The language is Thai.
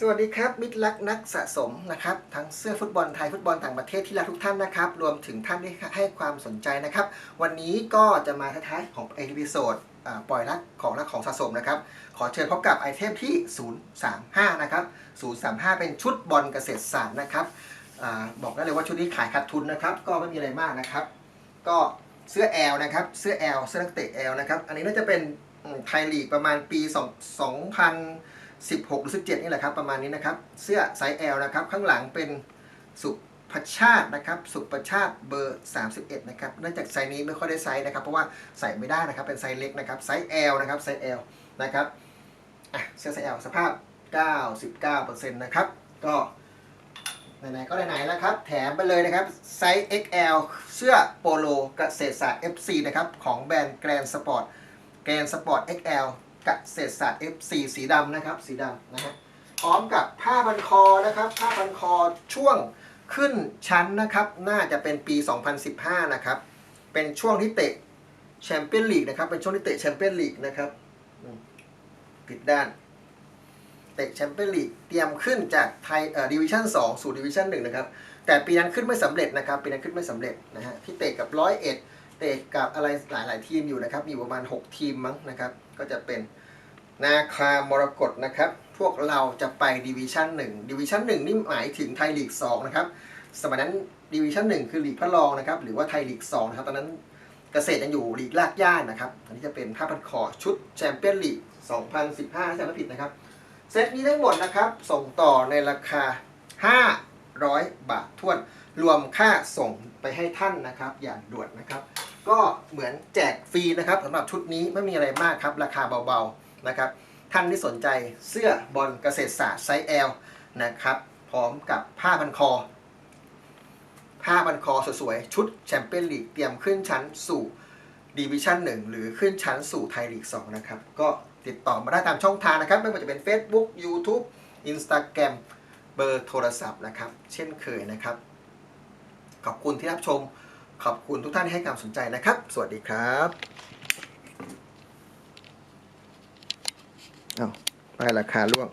สวัสดีครับมิตรรักนักสะสมนะครับทั้งเสื้อฟุตบอลไทยฟุตบอลต่างประเทศที่รักทุกท่านนะครับ รวมถึงท่านที่ให้ความสนใจนะครับ วันนี้ก็จะมาท้ายๆของเอพิโซดปล่อยรักของรักของสะสมนะครับ ขอเชิญพบกับไอเทมที่ 035 นะครับ 035 เป็นชุดบอลเกษตรศาสตร์นะครับอบอกได้เลยว่าชุดนี้ขายขาดทุนนะครับ ก็ไม่มีอะไรมากนะครับ ก็เสื้อแอลนะครับเสื้อแอลเสื้อนักเตะแอลนะครับ อันนี้น่าจะเป็นไทยลีกประมาณปี 2000 16หรือ17 นี่แหละครับ ประมาณนี้นะครับ เสื้อไซส์ L นะครับ ข้างหลังเป็นสุพชาตินะครับ สุประชาติเบอร์ 31 นะครับ เนื่องจากไซส์นี้ไม่ค่อยได้ไซส์นะครับ เพราะว่าใส่ไม่ได้นะครับ เป็นไซส์เล็กนะครับ ไซส์ L นะครับ ไซส์ L นะครับ อะ เสื้อไซส์ L สภาพ 99%นะครับ ก็ไหนๆก็ไหนๆแล้วครับ แถมไปเลยนะครับ ไซส์ XL เสื้อโปโลเกษตรศาสตร์ FC นะครับ ของแบรนด์แกรนสปอร์ตแกรนสปอร์ต XL กับเศษศาสตร์ F4 สีดำนะครับ สีดำนะฮะพร้อมกับผ้าพันคอนะครับ ผ้าพันคอช่วงขึ้นชั้นนะครับ น่าจะเป็นปี 2015 นะครับ เป็นช่วงที่เตะแชมเปี้ยนลีกนะครับ เป็นช่วงที่เตะแชมเปี้ยนลีกนะครับอืมผิดด้าน เตะแชมเปี้ยนลีกเตรียมขึ้นจากไทยเอ่อดิวิชั่น2สู่ดิวิชั่น1นะครับ แต่ปีนั้นขึ้นไม่สำเร็จนะครับ ปีนั้นขึ้นไม่สำเร็จนะฮะ ที่เตะกับร้อยเอ็ด เตะกับอะไรหลายๆทีมอยู่นะครับ มีอยู่ประมาณ 6 ทีมมั้งนะครับ ก็จะเป็นนาคามรกตนะครับ พวกเราจะไปดิวิชั่น1ดิวิชั่น1นี่หมายถึงไทยลีก2นะครับ สมัยนั้นดิวิชั่น1คือลีกพระรองนะครับ หรือว่าไทยลีก2นะครับ ตอนนั้นเกษตรยังอยู่ลีกลากย่านนะครับ อันนี้จะเป็นผ้าพันคอชุดแชมเปี้ยนลีก 2015ถ้าจำไม่ผิดนะครับ เซตนี้ทั้งหมดนะครับ ส่งต่อในราคา 500 บาททวน รวมค่าส่งไปให้ท่านนะครับ อย่างด่วนนะครับ ก็เหมือนแจกฟรีนะครับสำหรับชุดนี้ไม่มีอะไรมากครับ ราคาเบาๆนะครับ ท่านที่สนใจเสื้อบอลเกษตรศาสตร์ไซส์ L นะครับ พร้อมกับผ้าพันคอ ผ้าพันคอสวยๆชุดแชมเปี้ยนลีกเตรียมขึ้นชั้นสู่ดิวิชั่น1 หรือขึ้นชั้นสู่ไทยลีก2นะครับ ก็ติดต่อมาได้ตามช่องทางนะครับ ไม่ว่าจะเป็น Facebook YouTube Instagram เบอร์โทรศัพท์นะครับ เช่นเคยนะครับ ขอบคุณที่รับชม ขอบคุณทุกท่านที่ให้ความสนใจนะครับ สวัสดีครับอ้าวป้ายราคาล่วง